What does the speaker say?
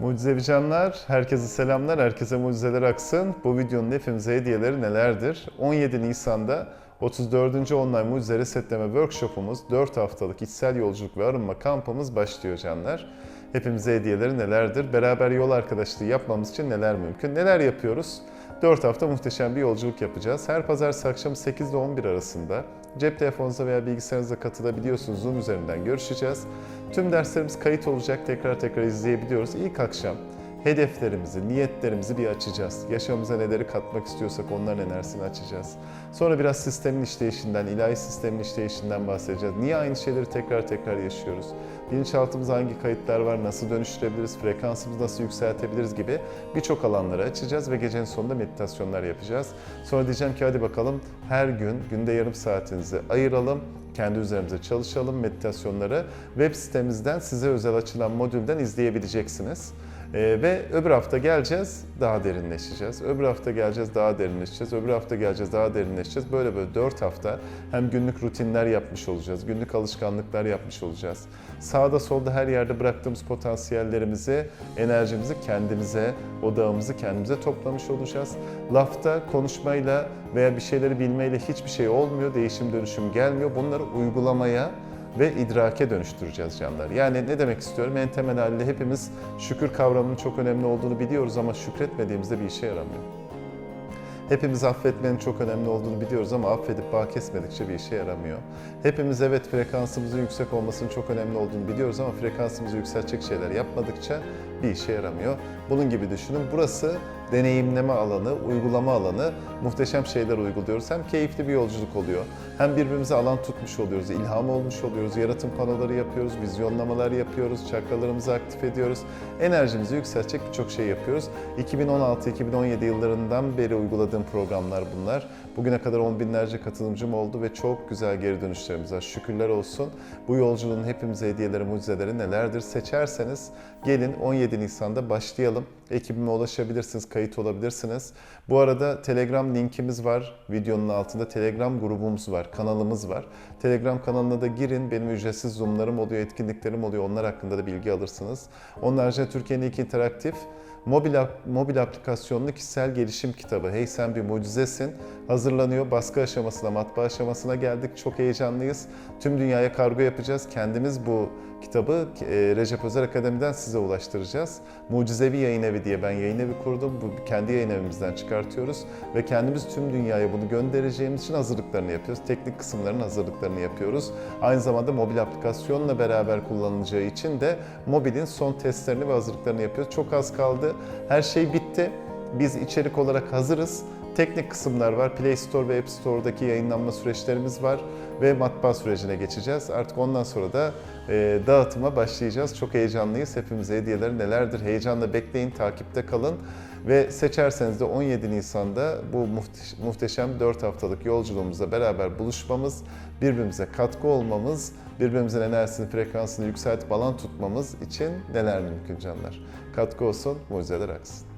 Mucizevi canlar, herkese selamlar, herkese mucizeler aksın. Bu videonun hepimize hediyeleri nelerdir? 17 Nisan'da 34. Online Mucize Resetleme Workshop'umuz 4 haftalık içsel yolculuk ve arınma kampımız başlıyor canlar. Hepimize hediyeleri nelerdir? Beraber yol arkadaşlığı yapmamız için neler mümkün? Neler yapıyoruz? 4 hafta muhteşem bir yolculuk yapacağız. Her pazartesi akşam 8 ile 11 arasında cep telefonunuza veya bilgisayarınıza katılabiliyorsunuz. Zoom üzerinden görüşeceğiz. Tüm derslerimiz kayıt olacak. Tekrar tekrar izleyebiliyoruz. İlk akşam hedeflerimizi, niyetlerimizi bir açacağız. Yaşamımıza neleri katmak istiyorsak onların enerjisini açacağız. Sonra biraz sistemin işleyişinden, ilahi sistemin işleyişinden bahsedeceğiz. Niye aynı şeyleri tekrar tekrar yaşıyoruz? Bilinçaltımızda hangi kayıtlar var, nasıl dönüştürebiliriz, frekansımızı nasıl yükseltebiliriz gibi birçok alanları açacağız ve gecenin sonunda meditasyonlar yapacağız. Sonra diyeceğim ki hadi bakalım her gün, günde yarım saatinizi ayıralım kendi üzerimize çalışalım meditasyonları. Web sitemizden size özel açılan modülden izleyebileceksiniz. Ee, ve öbür hafta geleceğiz, daha derinleşeceğiz. Öbür hafta geleceğiz, daha derinleşeceğiz. Öbür hafta geleceğiz, daha derinleşeceğiz. Böyle böyle 4 hafta hem günlük rutinler yapmış olacağız, günlük alışkanlıklar yapmış olacağız. Sağda solda her yerde bıraktığımız potansiyellerimizi, enerjimizi kendimize, odağımızı kendimize toplamış olacağız. Lafta, konuşmayla veya bir şeyleri bilmeyle hiçbir şey olmuyor, değişim dönüşüm gelmiyor. Bunları uygulamaya ve idrake dönüştüreceğiz canlar. Yani ne demek istiyorum? En temel haliyle hepimiz şükür kavramının çok önemli olduğunu biliyoruz ama şükretmediğimizde bir işe yaramıyor. Hepimiz affetmenin çok önemli olduğunu biliyoruz ama affedip bağ kesmedikçe bir işe yaramıyor. Hepimiz evet frekansımızın yüksek olmasının çok önemli olduğunu biliyoruz ama frekansımızı yükseltecek şeyler yapmadıkça bir işe yaramıyor. Bunun gibi düşünün. Burası deneyimleme alanı, uygulama alanı. Muhteşem şeyler uyguluyoruz. Hem keyifli bir yolculuk oluyor, hem birbirimize alan tutmuş oluyoruz, ilham olmuş oluyoruz, yaratım panoları yapıyoruz, vizyonlamalar yapıyoruz, çakralarımızı aktif ediyoruz. Enerjimizi yükseltecek birçok şey yapıyoruz. 2016-2017 yıllarından beri uyguladığım programlar bunlar. Bugüne kadar on binlerce katılımcım oldu ve çok güzel geri dönüşlerimiz var. Şükürler olsun. Bu yolculuğun hepimize hediyeleri, mucizeleri nelerdir seçerseniz gelin 17 Nisan'da başlayalım. Ekibime ulaşabilirsiniz, kayıt olabilirsiniz. Bu arada Telegram linkimiz var. Videonun altında Telegram grubumuz var, kanalımız var. Telegram kanalına da girin. Benim ücretsiz zoomlarım oluyor, etkinliklerim oluyor. Onlar hakkında da bilgi alırsınız. Onun haricinde Türkiye'nin ilk interaktif mobil, mobil aplikasyonlu kişisel gelişim kitabı Hey Sen Bir Mucizesin hazırlanıyor. Baskı aşamasına, matbaa aşamasına geldik. Çok heyecanlıyız. Tüm dünyaya kargo yapacağız. Kendimiz bu kitabı e, Recep Özer Akademi'den size ulaştıracağız. Mucizevi Yayın Evi diye ben yayın evi kurdum. Bu kendi yayın evimizden çıkartıyoruz ve kendimiz tüm dünyaya bunu göndereceğimiz için hazırlıklarını yapıyoruz. Teknik kısımların hazırlıklarını yapıyoruz. Aynı zamanda mobil aplikasyonla beraber kullanılacağı için de mobilin son testlerini ve hazırlıklarını yapıyoruz. Çok az kaldı. Her şey bitti. Biz içerik olarak hazırız. Teknik kısımlar var. Play Store ve App Store'daki yayınlanma süreçlerimiz var ve matbaa sürecine geçeceğiz. Artık ondan sonra da e, dağıtıma başlayacağız. Çok heyecanlıyız. Hepimize hediyeler nelerdir? Heyecanla bekleyin, takipte kalın. Ve seçerseniz de 17 Nisan'da bu muhte- muhteşem 4 haftalık yolculuğumuzda beraber buluşmamız, birbirimize katkı olmamız, birbirimizin enerjisini, frekansını yükseltip alan tutmamız için neler mümkün canlar. Katkı olsun, mucizeler aksın.